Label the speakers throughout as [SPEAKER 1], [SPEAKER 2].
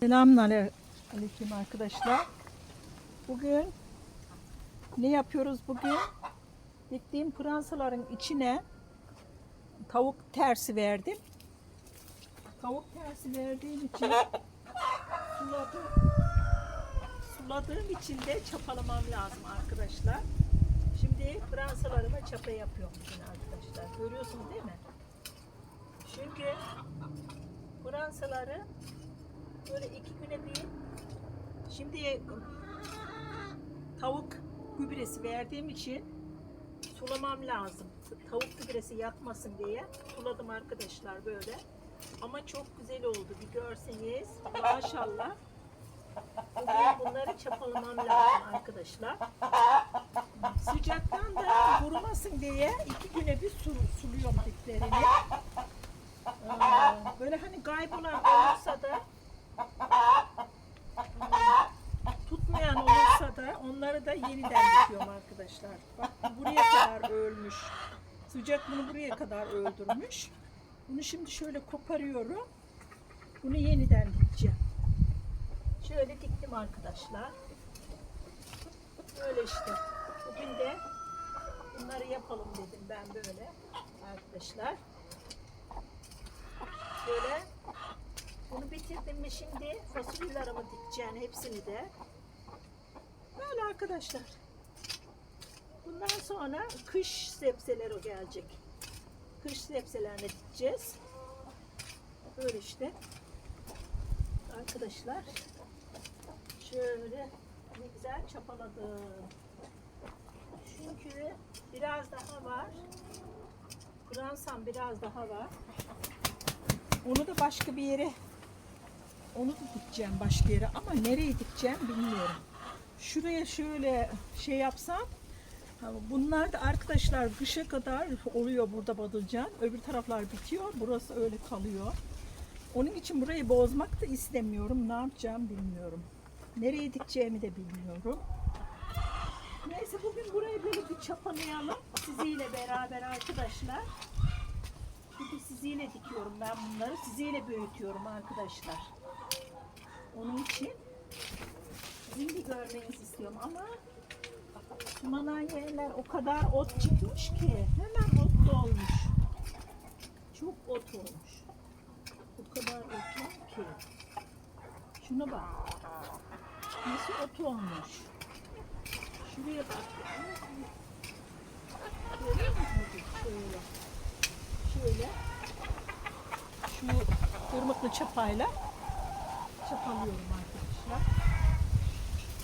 [SPEAKER 1] Selamünaleyküm arkadaşlar. Bugün ne yapıyoruz bugün? Diktiğim pıransaların içine tavuk tersi verdim. Tavuk tersi verdiğim için suladım. Suladığım için de çapalamam lazım arkadaşlar. Şimdi pıransalarıma çapa yapıyorum bugün arkadaşlar. Görüyorsunuz değil mi? Çünkü pıransaları böyle iki güne bir şimdi tavuk gübresi verdiğim için sulamam lazım. Tavuk gübresi yapmasın diye suladım arkadaşlar böyle. Ama çok güzel oldu. Bir görseniz maşallah. Bugün bunları çapalamam lazım arkadaşlar. Sıcaktan da kurumasın diye iki güne bir su, suluyorum diplerini. Ee, Böyle hani kaybolan olursa da tutmayan olursa da yeniden dikiyorum arkadaşlar. Bak bu buraya kadar ölmüş. Sıcak bunu buraya kadar öldürmüş. Bunu şimdi şöyle koparıyorum. Bunu yeniden dikeceğim. Şöyle diktim arkadaşlar. Böyle işte. Bugün de bunları yapalım dedim ben böyle arkadaşlar. Şöyle bunu bitirdim mi şimdi fasulyelerimi dikeceğim hepsini de. Böyle arkadaşlar. Bundan sonra kış sebzeleri o gelecek. Kış sebzelerini dikeceğiz. Böyle işte. Arkadaşlar. Şöyle ne güzel çapaladım. Çünkü biraz daha var. Fransam biraz daha var. Onu da başka bir yere onu da dikeceğim başka yere ama nereye dikeceğim bilmiyorum. Şuraya şöyle şey yapsam bunlar da arkadaşlar kışa kadar oluyor burada badılcan. Öbür taraflar bitiyor. Burası öyle kalıyor. Onun için burayı bozmak da istemiyorum. Ne yapacağım bilmiyorum. Nereye dikeceğimi de bilmiyorum. Neyse bugün burayı böyle bir çapalayalım. Siziyle beraber arkadaşlar. Çünkü siziyle dikiyorum ben bunları. Siziyle büyütüyorum arkadaşlar. Onun için sizin de görmenizi istiyorum ama sumanan yerler o kadar ot çıkmış ki hemen ot dolmuş. Çok ot olmuş. O kadar ot var ki. Şuna bak. Nasıl ot olmuş. Şuraya bak. Şöyle şöyle şu kırmızı çapayla çapalıyorum arkadaşlar.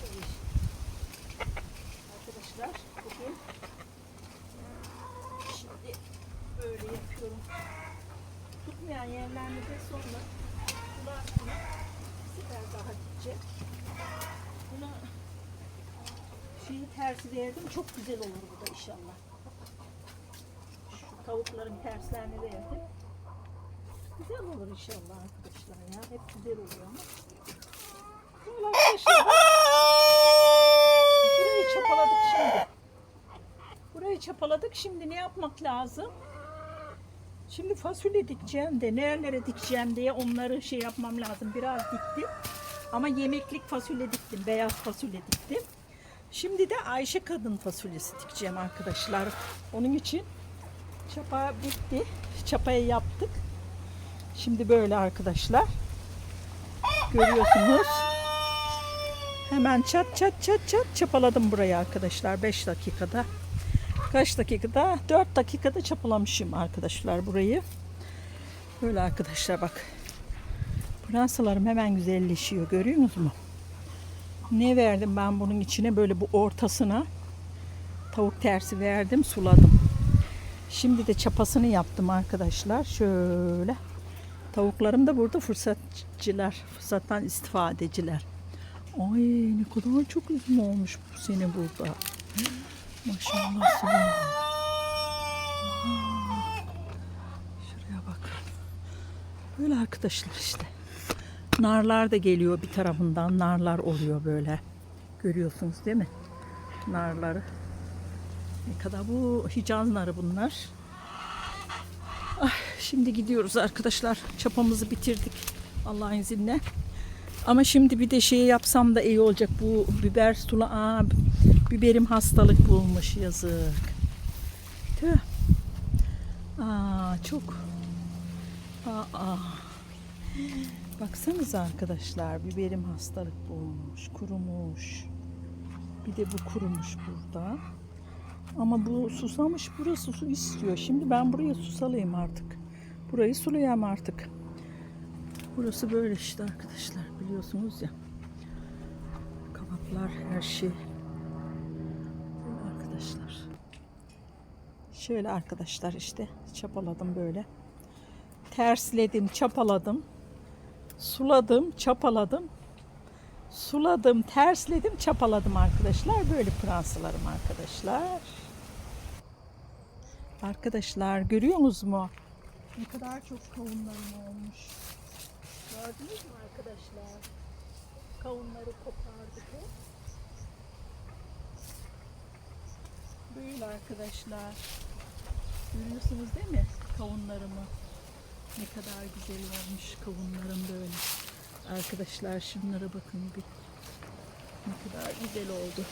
[SPEAKER 1] Şöyle. Arkadaşlar bugün şimdi böyle yapıyorum. Tutmayan yerlerini de sonra bunlar bunu bir sefer daha dikeceğim. Buna şeyi tersi verdim. Çok güzel olur bu da inşallah şu tavukların terslerini verdim. Güzel olur inşallah arkadaşlar ya. Hep güzel oluyor ama. Böyle. Burayı çapaladık şimdi. Burayı çapaladık. Şimdi ne yapmak lazım? Şimdi fasulye dikeceğim de nerelere dikeceğim diye onları şey yapmam lazım. Biraz diktim. Ama yemeklik fasulye diktim. Beyaz fasulye diktim. Şimdi de Ayşe kadın fasulyesi dikeceğim arkadaşlar. Onun için Çapa bitti. Çapayı yaptık. Şimdi böyle arkadaşlar. Görüyorsunuz. Hemen çat çat çat çat çapaladım burayı arkadaşlar 5 dakikada. Kaç dakikada? 4 dakikada çapalamışım arkadaşlar burayı. Böyle arkadaşlar bak. Pıransalarım hemen güzelleşiyor. Görüyor musunuz? Ne verdim ben bunun içine? Böyle bu ortasına tavuk tersi verdim, suladım. Şimdi de çapasını yaptım arkadaşlar. Şöyle. Tavuklarım da burada fırsatçılar. Fırsattan istifadeciler. Ay ne kadar çok üzüm olmuş bu sene burada. Maşallah sana. Şuraya bak. Böyle arkadaşlar işte. Narlar da geliyor bir tarafından. Narlar oluyor böyle. Görüyorsunuz değil mi? Narları. Ne kadar bu Hicaz narı bunlar. Ah, şimdi gidiyoruz arkadaşlar. Çapamızı bitirdik. Allah'ın izniyle. Ama şimdi bir de şey yapsam da iyi olacak. Bu biber sula Aa, biberim hastalık bulmuş yazık. Tüh. Aa, çok. Aa. Baksanıza arkadaşlar biberim hastalık bulmuş, kurumuş. Bir de bu kurumuş burada. Ama bu susamış burası su istiyor. Şimdi ben buraya susalayayım artık. Burayı sulayayım artık. Burası böyle işte arkadaşlar biliyorsunuz ya. Kabaklar her şey. Şöyle arkadaşlar işte çapaladım böyle. Tersledim, çapaladım. Suladım, çapaladım. Suladım, tersledim, çapaladım arkadaşlar. Böyle pıransılarım arkadaşlar. Arkadaşlar görüyorsunuz mu? Ne kadar çok kavunlarım olmuş. Gördünüz mü arkadaşlar? Kavunları kopardık. Böyle arkadaşlar. Görüyorsunuz değil mi kavunlarımı? Ne kadar güzel olmuş kavunlarım böyle. Arkadaşlar şunlara bakın bir. Ne kadar güzel oldu.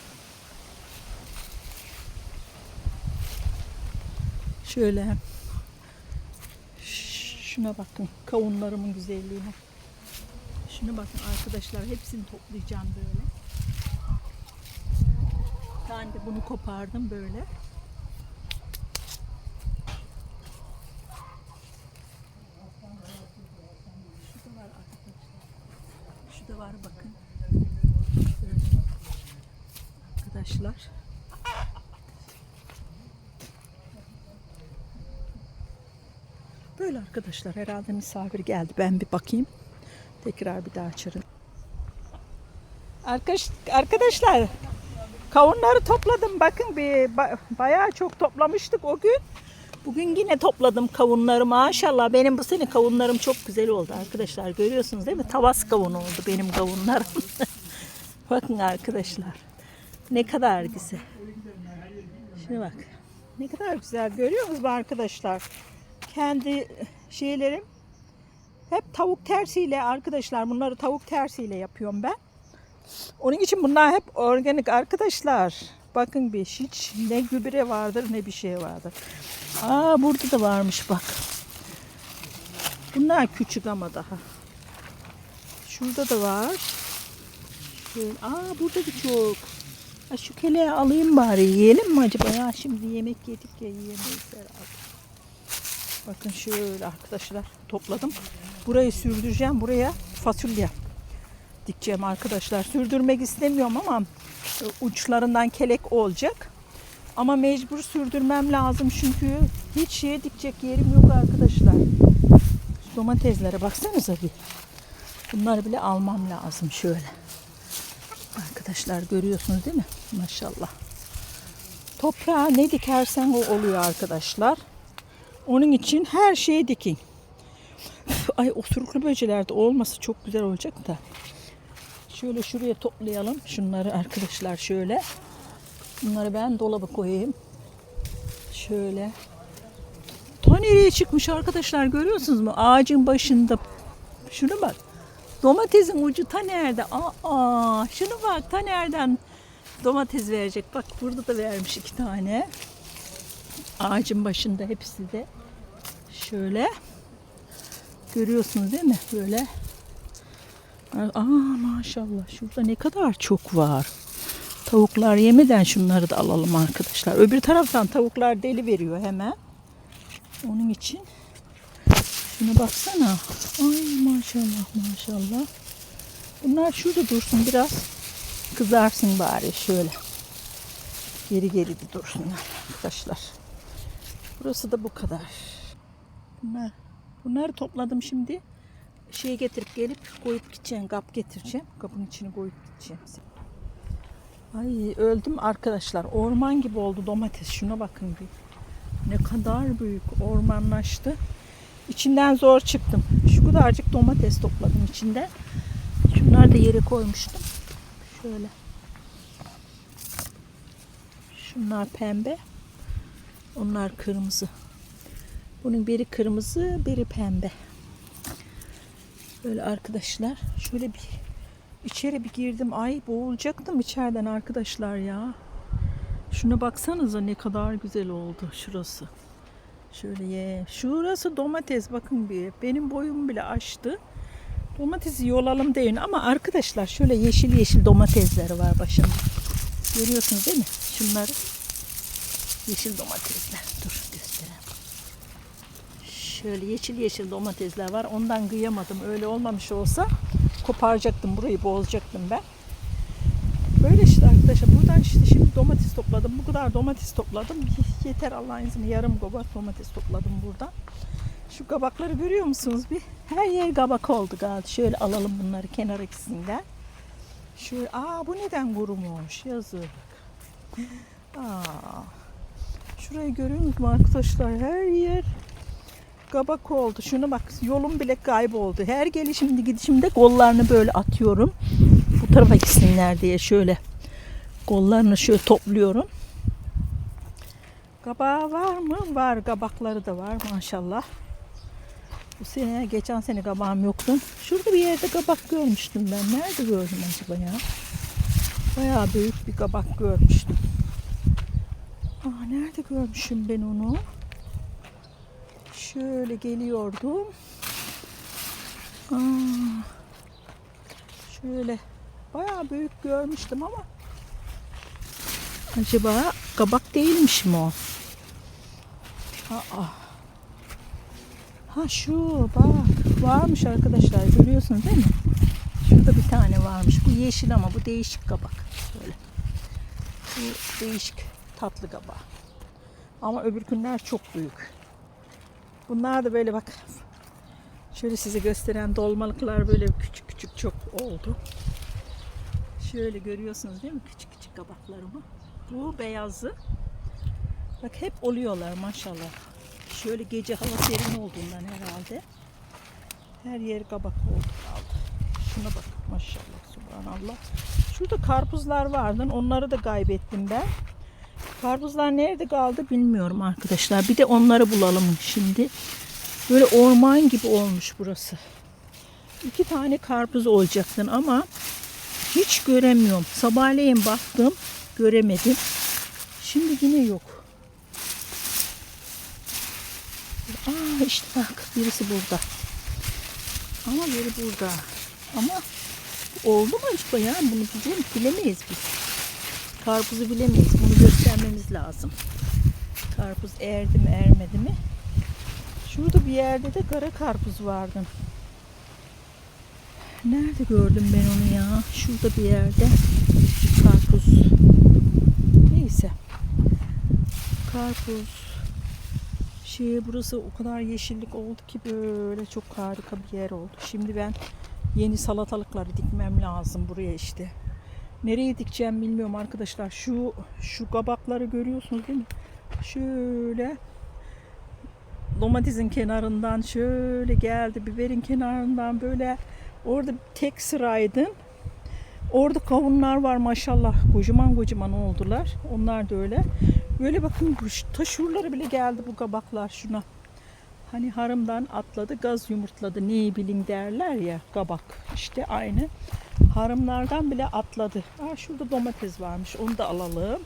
[SPEAKER 1] Şöyle Şuna bakın kavunlarımın güzelliğine. Şuna bakın arkadaşlar hepsini toplayacağım böyle. Ben de bunu kopardım böyle. Şu da var arkadaşlar. Şu da var bakın. Böyle. Arkadaşlar. Böyle arkadaşlar herhalde misafir geldi. Ben bir bakayım. Tekrar bir daha açarım. Arkadaş, arkadaşlar kavunları topladım. Bakın bir ba- bayağı çok toplamıştık o gün. Bugün yine topladım kavunları maşallah. Benim bu sene kavunlarım çok güzel oldu arkadaşlar. Görüyorsunuz değil mi? Tavas kavun oldu benim kavunlarım. Bakın arkadaşlar. Ne kadar güzel. Şuna bak. Ne kadar güzel görüyor musunuz arkadaşlar? Kendi şeylerim hep tavuk tersiyle arkadaşlar. Bunları tavuk tersiyle yapıyorum ben. Onun için bunlar hep organik arkadaşlar. Bakın bir hiç ne gübre vardır ne bir şey vardır. Aa burada da varmış bak. Bunlar küçük ama daha. Şurada da var. Şöyle, aa burada da çok. Ha, şu keleği alayım bari yiyelim mi acaba? Ya şimdi yemek yedik ya yiyemeyiz herhalde. Bakın şöyle arkadaşlar topladım. Burayı sürdüreceğim. Buraya fasulye dikeceğim arkadaşlar. Sürdürmek istemiyorum ama e, uçlarından kelek olacak. Ama mecbur sürdürmem lazım çünkü hiç şeye dikecek yerim yok arkadaşlar. Şu domateslere baksanıza bir. Bunları bile almam lazım şöyle. Arkadaşlar görüyorsunuz değil mi? Maşallah. Toprağa ne dikersen o oluyor arkadaşlar. Onun için her şeyi dikin. Ay osuruklu böceler de olması çok güzel olacak da. Şöyle şuraya toplayalım. Şunları arkadaşlar şöyle. Bunları ben dolaba koyayım. Şöyle. Ta çıkmış arkadaşlar görüyorsunuz mu? Ağacın başında. Şuna bak. Domatesin ucu ta nerede? Aa, şunu bak ta nereden domates verecek. Bak burada da vermiş iki tane. Ağacın başında hepsi de şöyle. Görüyorsunuz değil mi? Böyle. Aa maşallah şurada ne kadar çok var. Tavuklar yemeden şunları da alalım arkadaşlar. Öbür taraftan tavuklar deli veriyor hemen. Onun için şuna baksana. Ay maşallah maşallah. Bunlar şurada dursun biraz. Kızarsın bari şöyle. Geri geri bir dursunlar arkadaşlar. Burası da bu kadar. Bunlar, bunları topladım şimdi. Şeye getirip gelip koyup gideceğim. Kap getireceğim. Kapın içine koyup gideceğim. Ay öldüm arkadaşlar. Orman gibi oldu domates. Şuna bakın bir. Ne kadar büyük ormanlaştı. İçinden zor çıktım. Şu kadarcık domates topladım içinde. Şunları da yere koymuştum. Şöyle. Şunlar pembe. Onlar kırmızı. Bunun biri kırmızı, biri pembe. Böyle arkadaşlar şöyle bir İçeri bir girdim. Ay boğulacaktım içeriden arkadaşlar ya. Şuna baksanıza ne kadar güzel oldu şurası. Şöyle ye. Şurası domates bakın bir. Benim boyumu bile aştı. Domatesi yolalım deyin ama arkadaşlar şöyle yeşil yeşil domatesler var başında. Görüyorsunuz değil mi? Şunları. Yeşil domatesler. Dur göstereyim. Şöyle yeşil yeşil domatesler var. Ondan kıyamadım. Öyle olmamış olsa koparacaktım burayı bozacaktım ben. Böyle işte arkadaşlar buradan işte şimdi domates topladım. Bu kadar domates topladım. Yeter Allah'ın izniyle yarım kabak domates topladım buradan. Şu kabakları görüyor musunuz bir? Her yer kabak oldu galiba. Şöyle alalım bunları kenar ikisinden. Şöyle aa bu neden kurumuş yazık. Aa. Şurayı görüyor musunuz arkadaşlar? Her yer kabak oldu. Şuna bak yolum bile kayboldu. Her gelişimde gidişimde kollarını böyle atıyorum. Bu tarafa gitsinler diye şöyle kollarını şöyle topluyorum. Kabağı var mı? Var. Kabakları da var maşallah. Bu sene, geçen sene kabağım yoktu. Şurada bir yerde kabak görmüştüm ben. Nerede gördüm acaba ya? Bayağı büyük bir kabak görmüştüm. Aa, nerede görmüşüm ben onu? Şöyle geliyordum. Aa, şöyle bayağı büyük görmüştüm ama acaba kabak değilmiş mi o? Aa. Ha şu bak varmış arkadaşlar görüyorsunuz değil mi? Şurada bir tane varmış. Bu yeşil ama bu değişik kabak. Böyle. Bu değişik tatlı kabak. Ama öbür günler çok büyük. Bunlar da böyle bak. Şöyle size gösteren dolmalıklar böyle küçük küçük çok oldu. Şöyle görüyorsunuz değil mi küçük küçük kabaklarımı? Bu beyazı. Bak hep oluyorlar maşallah. Şöyle gece hava serin olduğundan herhalde. Her yer kabak oldu kaldı. Şuna bak maşallah subhanallah. Şurada karpuzlar vardı. Onları da kaybettim ben. Karpuzlar nerede kaldı bilmiyorum arkadaşlar. Bir de onları bulalım şimdi. Böyle orman gibi olmuş burası. İki tane karpuz olacaktın ama hiç göremiyorum. Sabahleyin baktım göremedim. Şimdi yine yok. Aa işte bak birisi burada. Ama biri burada. Ama oldu mu acaba ya? Bunu bilemeyiz, biz. Karpuzu bilemeyiz. Göstermemiz lazım. Karpuz erdi mi ermedi mi? Şurada bir yerde de kara karpuz vardı. Nerede gördüm ben onu ya? Şurada bir yerde karpuz. Neyse. Karpuz. Şey burası o kadar yeşillik oldu ki böyle çok harika bir yer oldu. Şimdi ben yeni salatalıkları dikmem lazım buraya işte. Nereye dikeceğim bilmiyorum arkadaşlar. Şu şu kabakları görüyorsunuz değil mi? Şöyle domatesin kenarından şöyle geldi. Biberin kenarından böyle orada tek sıraydım. Orada kavunlar var maşallah. Kocaman kocaman oldular. Onlar da öyle. Böyle bakın taşurları bile geldi bu kabaklar şuna. Hani harımdan atladı, gaz yumurtladı. Neyi bilin derler ya kabak. İşte aynı. Harımlardan bile atladı. Aa, şurada domates varmış. Onu da alalım.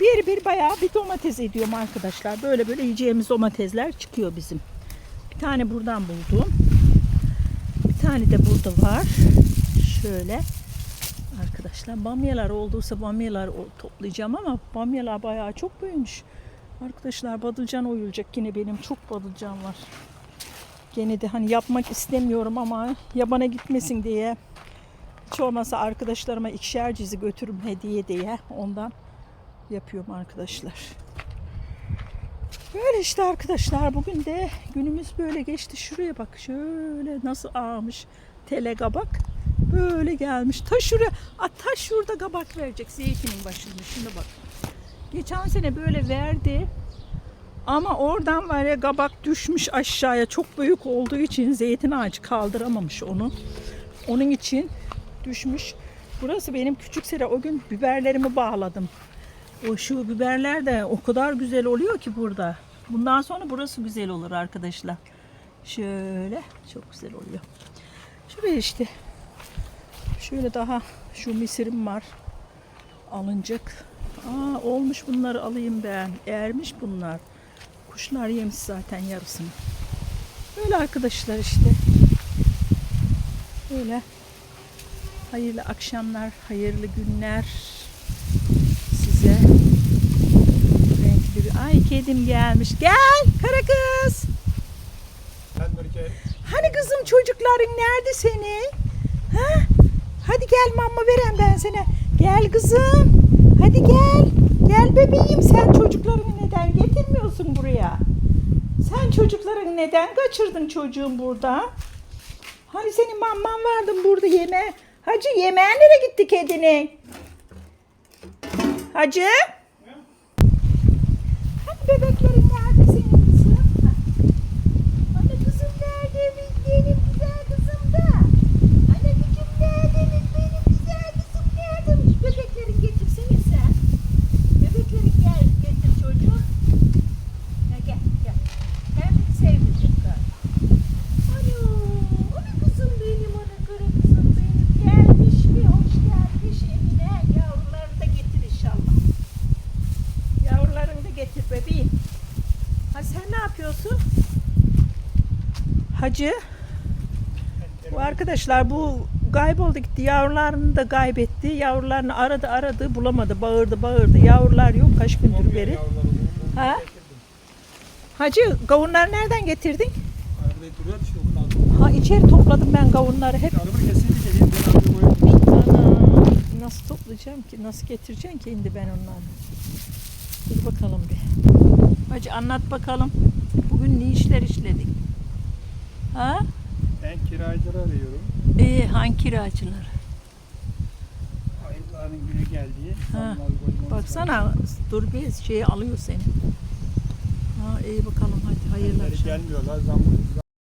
[SPEAKER 1] Bir bir bayağı bir domates ediyorum arkadaşlar. Böyle böyle yiyeceğimiz domatesler çıkıyor bizim. Bir tane buradan buldum. Bir tane de burada var. Şöyle. Arkadaşlar bamyalar olduysa bamyalar toplayacağım ama bamyalar bayağı çok büyümüş. Arkadaşlar badılcan oyulacak yine benim çok badılcan var. Gene de hani yapmak istemiyorum ama yabana gitmesin diye hiç olmazsa arkadaşlarıma ikişer cizi götürüm hediye diye ondan yapıyorum arkadaşlar. Böyle işte arkadaşlar bugün de günümüz böyle geçti. Şuraya bak şöyle nasıl ağmış tele kabak. Böyle gelmiş. Ta şuraya, ta şurada kabak verecek zeytinin başında. Şuna bak. Geçen sene böyle verdi. Ama oradan var ya kabak düşmüş aşağıya. Çok büyük olduğu için zeytin ağacı kaldıramamış onu. Onun için düşmüş. Burası benim küçük sera. O gün biberlerimi bağladım. O şu biberler de o kadar güzel oluyor ki burada. Bundan sonra burası güzel olur arkadaşlar. Şöyle çok güzel oluyor. Şuraya işte Şöyle daha şu misirim var. Alınacak. Aa olmuş bunları alayım ben. Ermiş bunlar. Kuşlar yemiş zaten yarısını. Böyle arkadaşlar işte. Böyle. Hayırlı akşamlar, hayırlı günler size. Renkli bir... Ay kedim gelmiş. Gel kara kız. Hani kızım çocukların nerede senin? Ha? Hadi gel mama veren ben sana. Gel kızım. Hadi gel. Gel bebeğim sen çocuklarını neden getirmiyorsun buraya? Sen çocuklarını neden kaçırdın çocuğum burada? Hani senin mamman vardı burada yeme. Hacı yemeğe nereye gitti kedinin? Hacı? Hani bebeklerin nerede senin kızım? Ha. Hani kızım nerede benim güzel kızım da? Hani gücüm nerede benim güzel kızım nerede? Bebekleri getirsene sen. Bebekleri gel getir çocuğum. Ha, gel gel. Hem sevdirecek galiba. Alo, ana kızım benim, ana kara kızım benim. Gelmiş mi? Hoş gelmiş Emine. Yavrularını da getir inşallah. Yavrularını da getir bebeğim. Ha sen ne yapıyorsun? Hacı. Bu arkadaşlar bu kayboldu gitti. Yavrularını da kaybetti. Yavrularını aradı aradı bulamadı. Bağırdı bağırdı. Yavrular yok kaç gündür beri. Ha? Hacı kavunları nereden getirdin? Ha içeri topladım ben kavunları hep. Ana, nasıl toplayacağım ki? Nasıl getireceğim ki indi ben onları? Dur bakalım bir. Hacı anlat bakalım. Bugün ne işler işledik? Ha?
[SPEAKER 2] Ben kiracıları arıyorum.
[SPEAKER 1] İyi hangi kiracılar?
[SPEAKER 2] Ayıpların günü geldi.
[SPEAKER 1] Ha, Baksana dur bir şey alıyor seni. Ha iyi bakalım hadi hayırlı akşamlar.
[SPEAKER 2] gelmiyorlar. Zam,